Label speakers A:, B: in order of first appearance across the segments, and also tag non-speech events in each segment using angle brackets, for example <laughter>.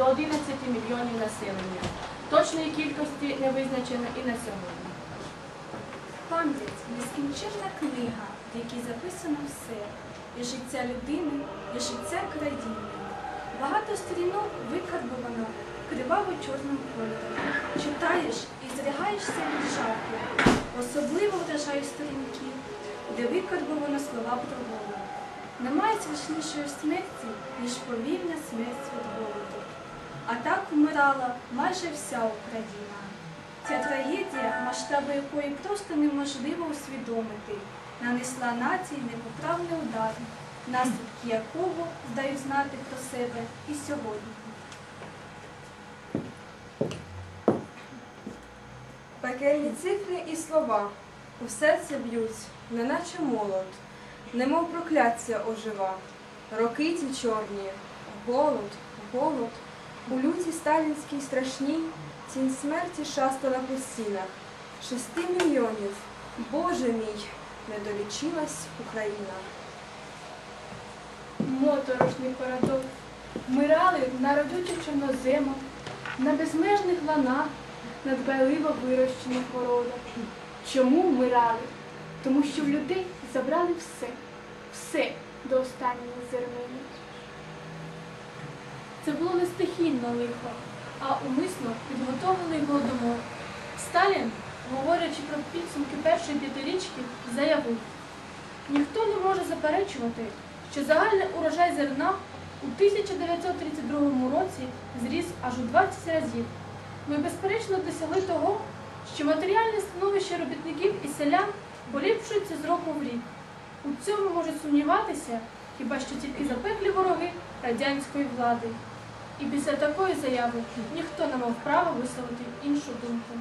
A: до 11 мільйонів населення. Точної кількості не визначено і на сьогодні.
B: Пам'ять нескінченна книга, в якій записано все. І життя людини, і життя країни. Багато сторінок викарбовано криваво-чорним кольором. Читаєш і зрягаєшся від жаху. Особливо вражають сторінки, де викарбовано слова про голод. Немає страшнішої смерті, ніж повільна смерть від голоду. А так вмирала майже вся Україна. Ця трагедія, масштаби якої просто неможливо усвідомити, нанесла нації непоправний удар, наслідки якого здають знати про себе і сьогодні.
C: Пекельні цифри і слова у серце б'ють, неначе молот, немов прокляття ожива. Роки ті чорні, голод, голод, у люті сталінській страшній тінь смерті шастала по стінах. Шести мільйонів, Боже мій, не долічилась Україна.
A: Моторошний парадокс. Вмирали на родючих чорноземах, на безмежних ланах, на дбайливо вирощених городах. Чому вмирали? Тому що в людей забрали все, все до останньої зернини. Це було не стихійне лихо, а умисно підготовлений голодомор. Сталін, говорячи про підсумки першої п'ятирічки, заявив, ніхто не може заперечувати, що загальний урожай зерна у 1932 році зріс аж у 20 разів. Ми безперечно досягли того, що матеріальне становище робітників і селян поліпшується з року в рік. У цьому можуть сумніватися хіба що тільки запеклі вороги радянської влади. І після такої заяви ніхто не мав права висловити іншу думку.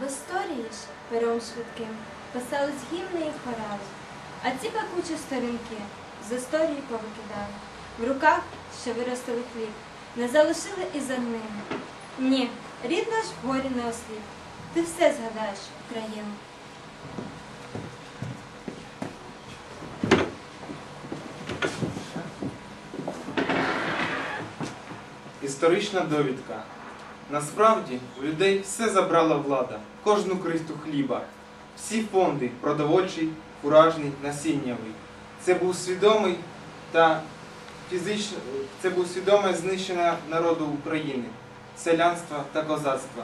D: В історії ж пером швидким писались гімни і хорали, а ці пекучі сторінки з історії повикидали. В руках, що виростили хліб, не залишили і за ними. Ні, рід наш в горі не осліп. Ти все згадаєш, Україну.
E: Історична довідка. Насправді у людей все забрала влада, кожну крихту хліба, всі фонди продовольчий, фуражний, насіннявий. Це був свідомий та фізично, це був свідоме знищення народу України, селянства та козацтва,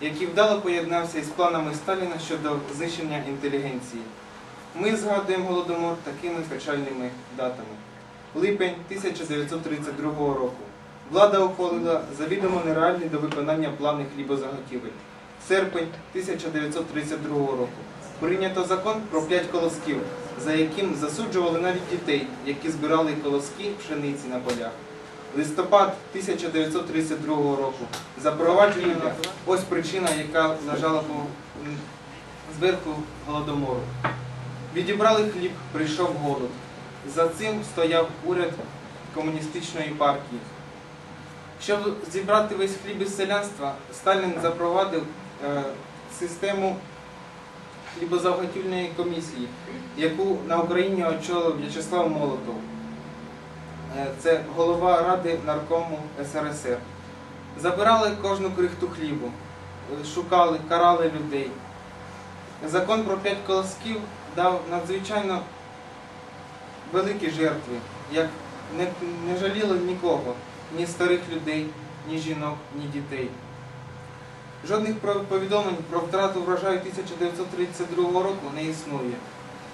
E: який вдало поєднався із планами Сталіна щодо знищення інтелігенції. Ми згадуємо голодомор такими печальними датами. Липень 1932 року. Влада ухвалила завідомо нереальні до виконання плани хлібозаготівель. Серпень 1932 року. Прийнято закон про п'ять колосків, за яким засуджували навіть дітей, які збирали колоски пшениці на полях. Листопад 1932 року. Запровадження ось причина, яка лежала по зверху голодомору. Відібрали хліб, прийшов голод. За цим стояв уряд комуністичної партії. Щоб зібрати весь хліб із селянства, Сталін запровадив е, систему хлібозаготівельної комісії, яку на Україні очолив В'ячеслав Молотов. Е, це голова Ради наркому СРСР. Забирали кожну крихту хлібу, е, шукали, карали людей. Закон про п'ять колосків дав надзвичайно великі жертви, як не, не жаліли нікого, ні старих людей, ні жінок, ні дітей. Жодних повідомлень про втрату врожаю 1932 року не існує.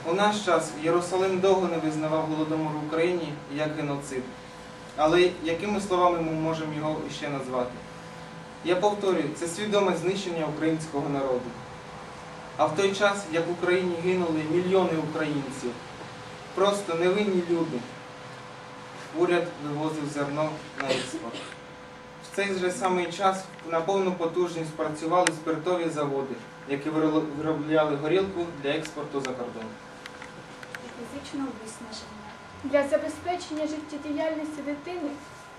E: У наш час Єрусалим довго не визнавав голодомор в Україні як геноцид. Але якими словами ми можемо його ще назвати? Я повторюю, це свідоме знищення українського народу. А в той час, як в Україні гинули мільйони українців, просто невинні люди, уряд вивозив зерно на експорт. В цей же самий час на повну потужність працювали спиртові заводи, які виробляли горілку для експорту за кордон.
B: фізичного виснаження.
A: Для забезпечення життєдіяльності дитини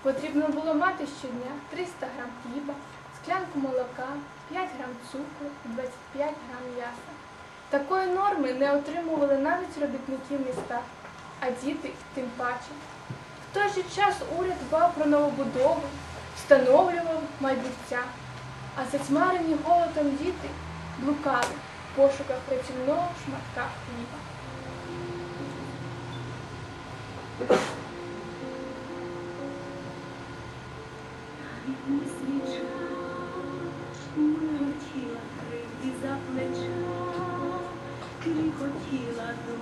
A: потрібно було мати щодня 300 грам хліба, склянку молока, 5 грам цукру і 25 грам м'яса. Такої норми не отримували навіть робітники в містах, а діти тим паче. В той же час уряд дбав про новобудову, встановлював майбуття, а затьмарені голодом діти блукали в пошуках рятівного шматка хліба.
F: Свіча крити за плеча, хотіла до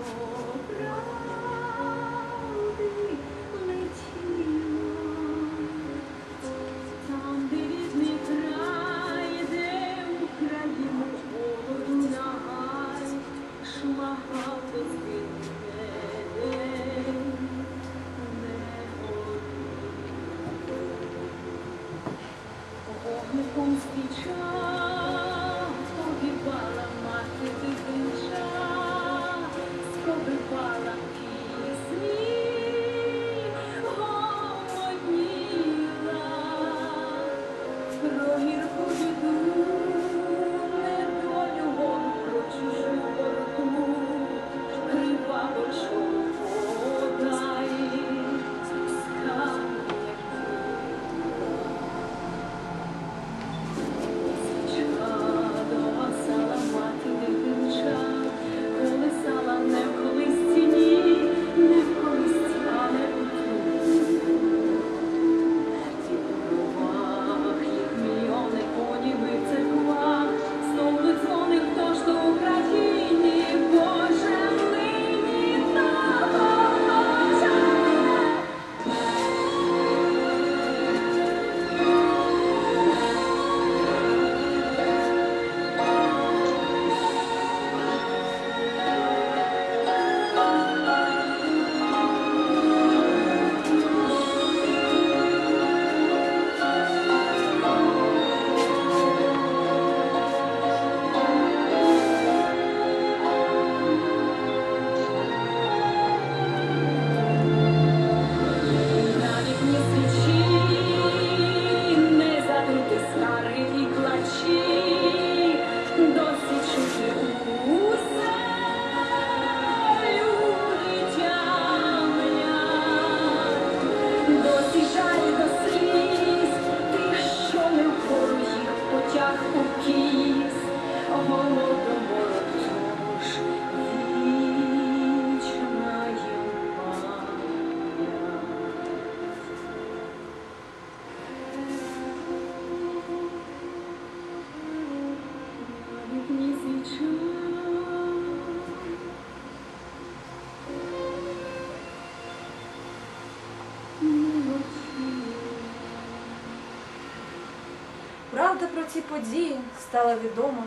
G: Правда про ці події стала відома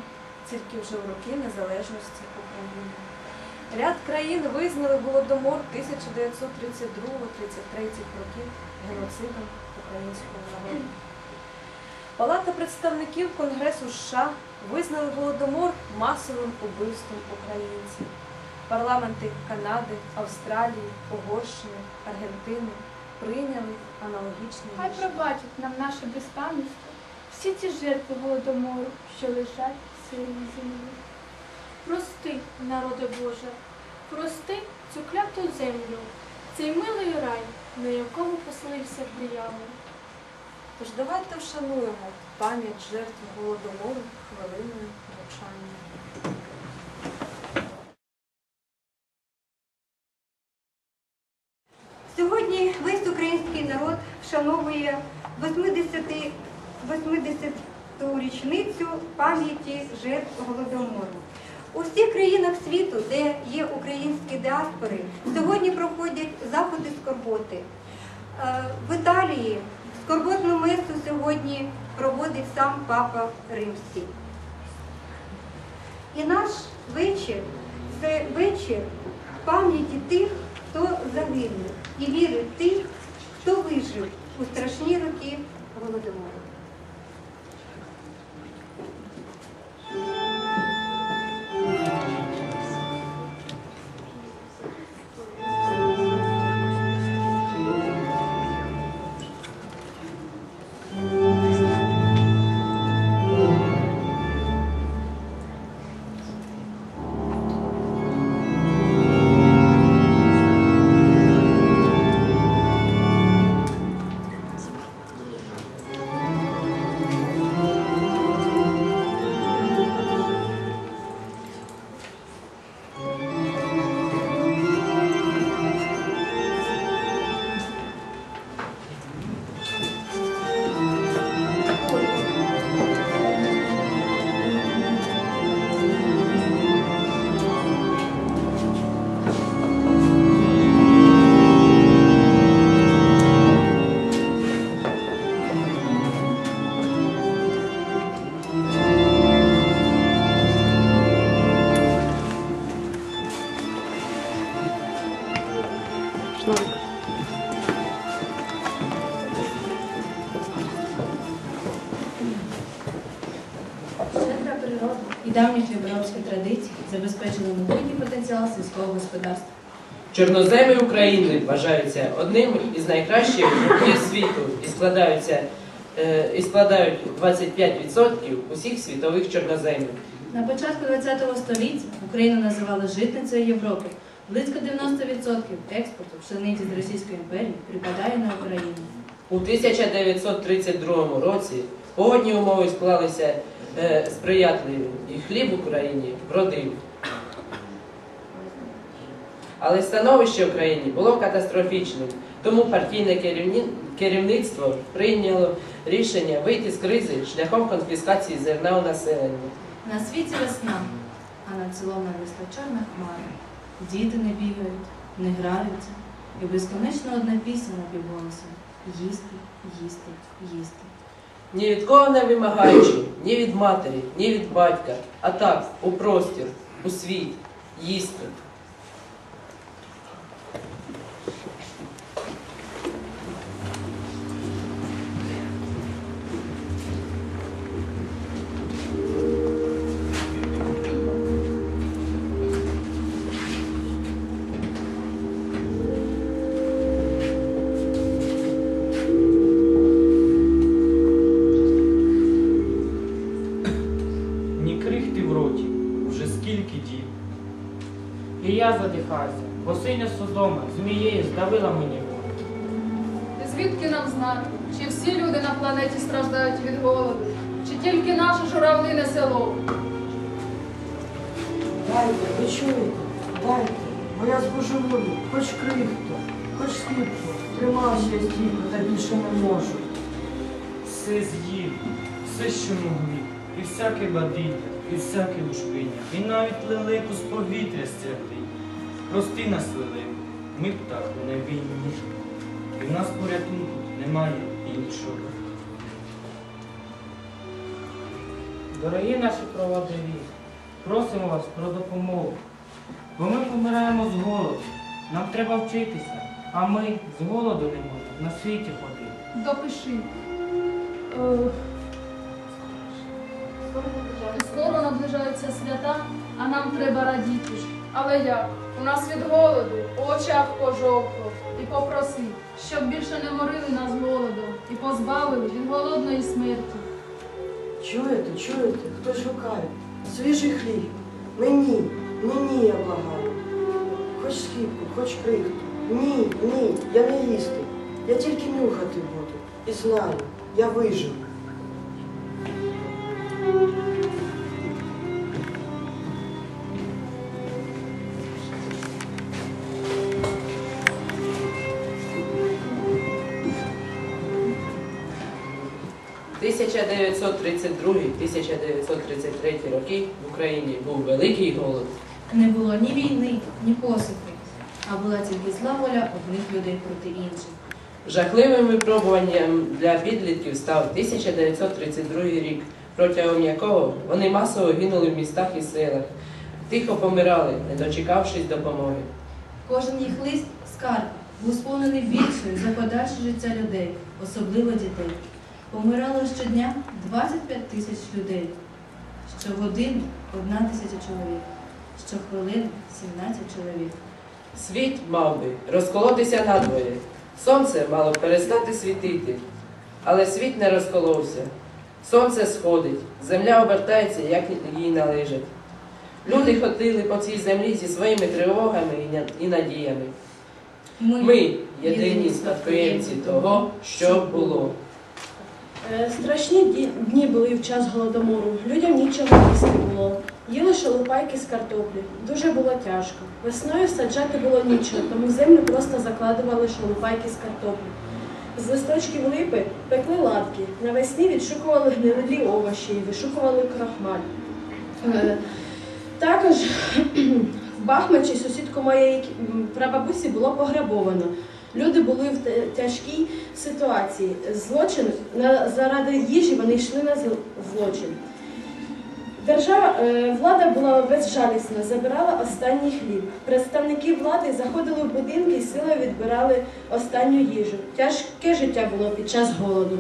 G: тільки вже в роки незалежності України. Ряд країн визнали голодомор 1932-33 років геноцидом українського народу. Палата представників Конгресу США визнали голодомор масовим убивством українців. Парламенти Канади, Австралії, Угорщини, Аргентини прийняли аналогічні
A: Хай
G: рішення.
A: пробачить нам наше безпам'ятство всі ці жертви голодомору, що лежать в сирій землі.
H: Прости, народи Боже, прости цю кляту землю, цей милий рай, на якому поселився диявол.
G: Тож давайте вшануємо пам'ять жертв голодомору хвилиною мовчання.
I: Пам'яті жертв Голодомору. У всіх країнах світу, де є українські діаспори, сьогодні проходять заходи скорботи. Е, В Італії скорботну месу сьогодні проводить сам Папа Римський. І наш вечір це вечір пам'яті тих, хто загинув, і віри в тих,
J: Чорноземи України вважаються одним із найкращих життів світу і складаються е, і складають 25% усіх світових чорноземів.
K: На початку ХХ століття Україну називали житницею Європи. Близько 90% експорту пшениці з Російської імперії припадає на Україну.
J: У 1932 році погодні умови склалися е, сприятливі, і хліб в Україні вродив. Але становище в Україні було катастрофічним, тому партійне керівництво прийняло рішення вийти з кризи шляхом конфіскації зерна у населення.
K: На світі весна, а над селом нависла чорна хмара. Діти не бігають, не граються, і безконечно одна пісня на півголоса їсти, їсти, їсти.
J: Ні від кого не вимагаючи, ні від матері, ні від батька, а так, у простір, у світ, їсти.
L: Змією здавила мені.
M: Звідки нам знати, чи всі люди на планеті страждають від голоду, чи тільки наше журавлине село?
N: Дайте, ви чуєте? Дайте, бо я збожеволю, хоч крихту, хоч скільки. Тримався я стільки, та більше не можу.
O: Все з'їв, все, що могли, і всяке бадилля, і всяке лушпиння, і навіть лелеку з повітря стягли. Прости нас, лелеку, ми птаху не вільні. І в нас порятунку немає іншого.
L: Дорогі наші проводирі, просимо вас про допомогу. Бо ми помираємо з голоду. Нам треба вчитися, а ми з голоду не можемо на світі ходити.
M: Допиши. Е, Скоро наближаються свята, а нам треба радіти. Але як? У нас від голоду, у очах пожовкло. І попроси, щоб більше не морили нас голодом і позбавили від голодної смерті.
N: Чуєте, чуєте? Хтось гукає. Свіжий хліб. Мені, мені я благаю. Хоч скіпку, хоч крихту. Ні, ні, я не їсти. Я тільки нюхати буду. І знаю, я виживу.
J: – 1932-1933 роки в Україні був великий голод.
K: Не було ні війни, ні посухи, а була тільки злаволя одних людей проти інших.
J: Жахливим випробуванням для підлітків став 1932 рік, протягом якого вони масово гинули в містах і селах, тихо помирали, не дочекавшись допомоги.
K: Кожен їх лист скарб був сповнений віршою за подальше життя людей, особливо дітей. Помирало щодня 25 тисяч людей. Щогодини одна тисяча чоловік. Щохвилини 17 чоловік.
J: Світ мав би розколотися надвоє. Сонце мало б перестати світити, але світ не розколовся. Сонце сходить, земля обертається, як їй належить. Люди ходили по цій землі зі своїми тривогами і надіями. Ми єдині спадкоємці того, що було.
P: Е, Страшні дні були в час голодомору. Людям нічого їсти було. Їли шалупайки з картоплі. Дуже було тяжко. Весною саджати було нічого, тому землю просто закладували шалупайки з картоплі. З листочків липи пекли латки. Навесні відшукували гнилі овочі і вишукували крахмаль. Е, Також <clears throat> в Бахмачі сусідку моєї прабабусі було пограбовано. Люди були в тяжкій ситуації. Злочин заради їжі вони йшли на злочин. Держава е, влада була безжалісна, забирала останній хліб. Представники влади заходили в будинки і силою відбирали останню їжу. Тяжке життя було під час голоду.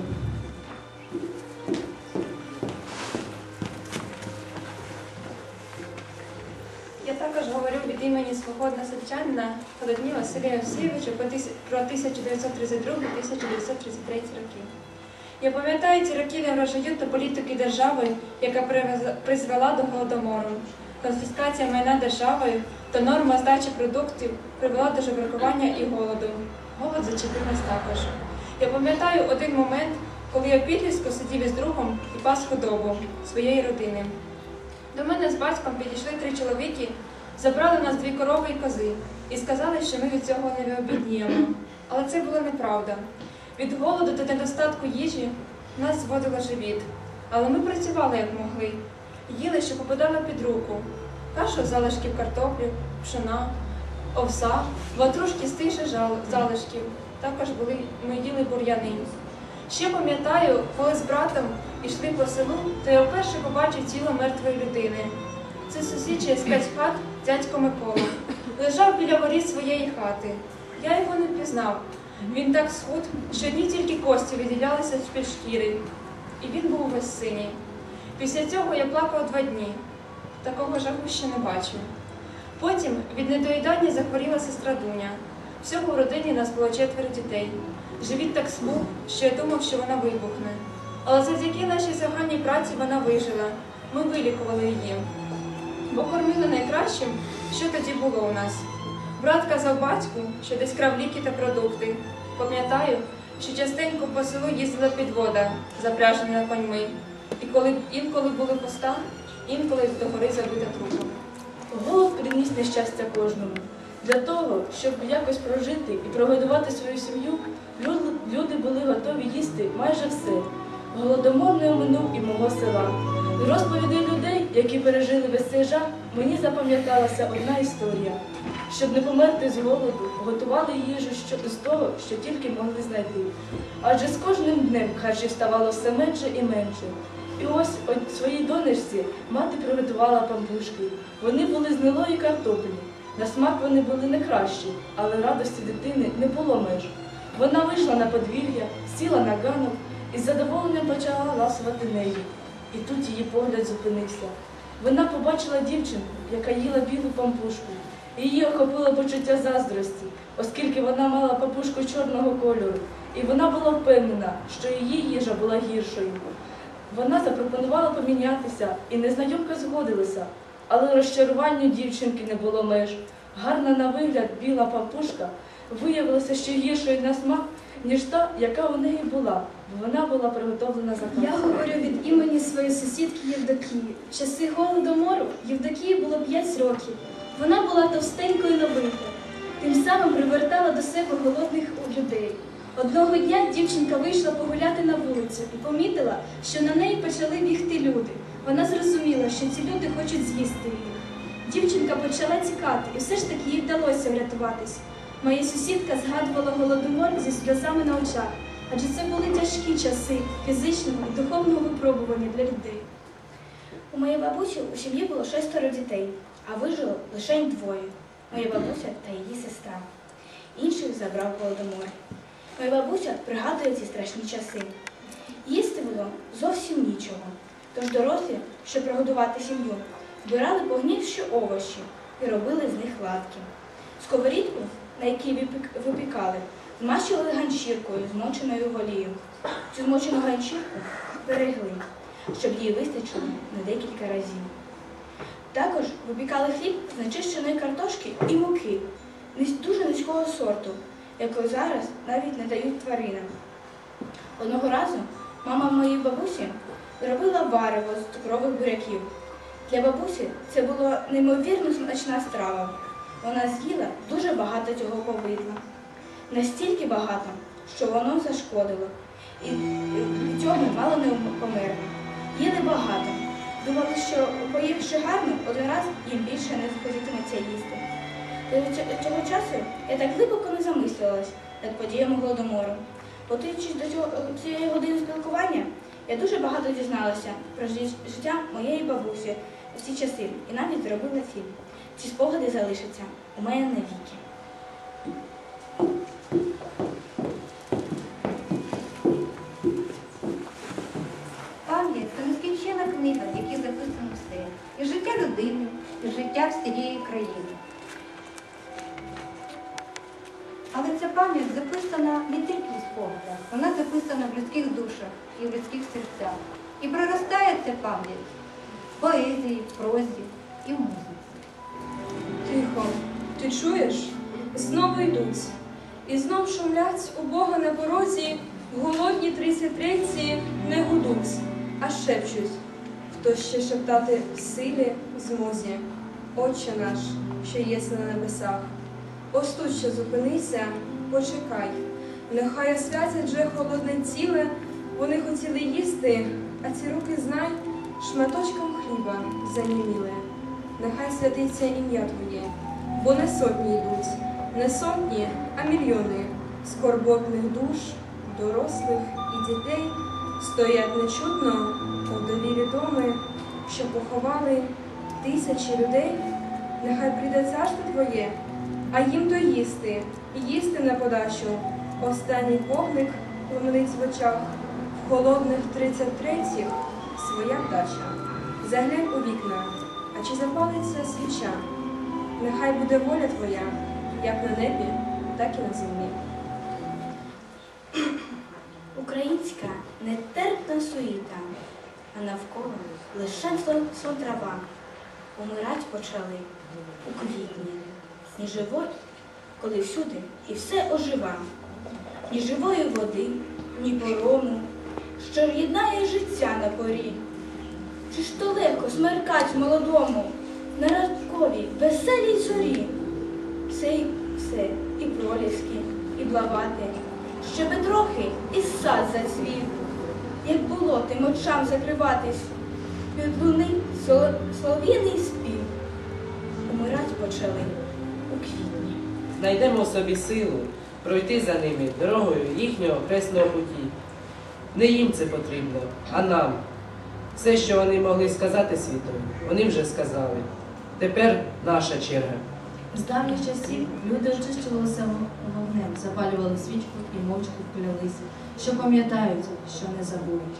Q: Імені свого односельчанина Холодні Василія Овсійовича про 1932-1933 роки. Я пам'ятаю ці роки неврожаю та політики держави, яка призвела до голодомору. Конфіскація майна державою та норма здачі продуктів привела до жебракування і голоду. Голод зачепив нас також. Я пам'ятаю один момент, коли я підліску сидів із другом і пас худобу своєї родини. До мене з батьком підійшли три чоловіки, забрали нас дві корови і кози і сказали, що ми від цього не обідніємо. Але це була неправда. Від голоду та недостатку їжі нас зводило живіт. Але ми працювали як могли, їли, що попадало під руку. Кашу залишків картоплі, пшона, овса, ватрушки з тих же залишків. Також були, ми їли бур'яни. Ще пам'ятаю, коли з братом йшли по селу, то я вперше побачив тіло мертвої людини. Це сусід через п'ять хат дядько Микола. Лежав біля воріт своєї хати. Я його не впізнав. Він так схуд, що одні тільки кості виділялися з-під шкіри. І він був весь синій. Після цього я плакав два дні. Такого жаху ще не бачив. Потім від недоїдання захворіла сестра Дуня. Всього в родині нас було четверо дітей. Живіт так спух, що я думав, що вона вибухне. Але завдяки нашій загальній праці вона вижила. Ми вилікували її. Бо кормили найкращим, що тоді було у нас. Брат казав батьку, що десь крав ліки та продукти. Пам'ятаю, що частенько по селу їздила підвода, запряжена коньми. І коли інколи були поста, інколи до гори забита трупом.
R: Голод приніс нещастя кожному. Для того, щоб якось прожити і прогодувати свою сім'ю, люди, були готові їсти майже все. Голодомор не оминув і мого села. З розповідей людей, які пережили весь цей мені запам'яталася одна історія. Щоб не померти з голоду, готували їжу що- з того, що тільки могли знайти. Адже з кожним днем харчів ставало все менше і менше. І ось от своїй донечці мати приготувала пампушки. Вони були з гнилої картоплі. На смак вони були не кращі, але радості дитини не було меж. Вона вийшла на подвір'я, сіла на ганок і з задоволенням почала ласувати нею. І тут її погляд зупинився. Вона побачила дівчинку, яка їла білу пампушку. Її охопило почуття заздрості, оскільки вона мала папушку чорного кольору, і вона була впевнена, що її їжа була гіршою. Вона запропонувала помінятися, і незнайомка згодилася, але розчаруванню дівчинки не було меж. Гарна на вигляд біла папушка виявилася ще гіршою на смак, ніж та, яка у неї була, вона була приготовлена за
B: Я говорю від імені своєї сусідки Євдокії. В часи голодомору Євдокії було 5 років. Вона була товстенькою на вигляд, тим самим привертала до себе голодних людей. Одного дня дівчинка вийшла погуляти на вулицю і помітила, що на неї почали бігти люди. Вона зрозуміла, що ці люди хочуть з'їсти її. Дівчинка почала тікати, і все ж таки їй вдалося врятуватись. Моя сусідка згадувала голодомор зі сльозами на очах, адже це були тяжкі часи фізичного і духовного випробування для людей.
S: У моєї бабусі у сім'ї було шестеро дітей, а вижило лише двоє. Моя бабуся та її сестра. Інших забрав голодомор. Моя бабуся пригадує ці страшні часи. Їсти було зовсім нічого. Тож дорослі, щоб прогодувати сім'ю, збирали погнівші овочі і робили з них латки. Сковорідку, на якій випікали, змащували ганчіркою, змоченою в. Цю змочену ганчірку берегли, щоб її вистачило на декілька разів. Також випікали хліб з начищеної картошки і муки, дуже низького сорту, якої зараз навіть не дають тваринам. Одного разу мама моєї бабусі зробила варево з цукрових буряків. Для бабусі це була неймовірно смачна страва. Вона з'їла дуже багато цього повидла. Настільки багато, що воно зашкодило. І від цього мало не померли. Їли багато. Думали, що поївши гарно, один раз їм більше не захотітиметься їсти. До цього часу я так глибоко не замислювалась над подіями голодомору. Готуючись до цього, цієї години спілкування, я дуже багато дізналася про життя моєї бабусі в ці часи і навіть зробила фільм. Ці спогади залишаться у мене навіки.
I: Життя всієї країни. Але ця пам'ять записана не тільки в спогадах, вона записана в людських душах і в людських серцях. І проростає ця пам'ять в поезії, в прозі і в музиці.
C: Тихо, ти чуєш? Знову йдуть. І знов шумлять у Бога на порозі, голодні тридцятриці не гудуть, а шепчуть. Хто ще шептати в силі в змозі? Отче наш, що єси на небесах. Ще зупинися, почекай. Нехай освятять же холодне ціле, вони хотіли їсти, а ці руки знай, шматочком хліба заніміли. Нехай святиться ім'я Твоє, бо не сотні йдуть, не сотні, а мільйони скорботних душ, дорослих і дітей стоять нечутно у довірі доми, що поховали тисячі людей. Нехай прийде царство Твоє, а їм доїсти, і їсти на подачу. Останній вогник пломенить в очах, в холодних тридцять третіх своя вдача. Заглянь у вікна, а чи запалиться свіча? Нехай буде воля Твоя, як на небі, так і на землі.
S: Українська нетерпна суїта, а навколо лише сон трава. Умирать почали у квітні. Ні живот, коли всюди і все ожива. Ні живої води, ні порому, що єднає життя на порі. Чи ж то легко смеркать молодому на ранковій веселій зорі? Все і все, і проліски, і блавати, ще трохи і сад зацвів, як було тим очам закриватись, від луни соло- спів. Умирать почали у квітні.
J: Знайдемо собі силу пройти за ними дорогою їхнього хресного путі. Не їм це потрібно, а нам. Все, що вони могли сказати світу, вони вже сказали. Тепер наша черга.
K: З давніх часів люди очищувалися вогнем, запалювали свічку і мовчки клялися, що пам'ятають, що не забудуть.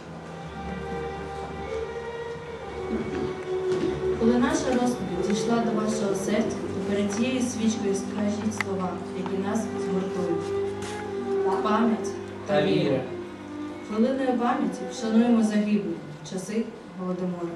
K: Коли наша розповідь дійшла до вашого серця, то перед цією свічкою скажіть слова, які нас згуртують. Пам'ять
J: Та віра.
K: Хвилиною пам'яті вшануємо загиблих часи голодомору.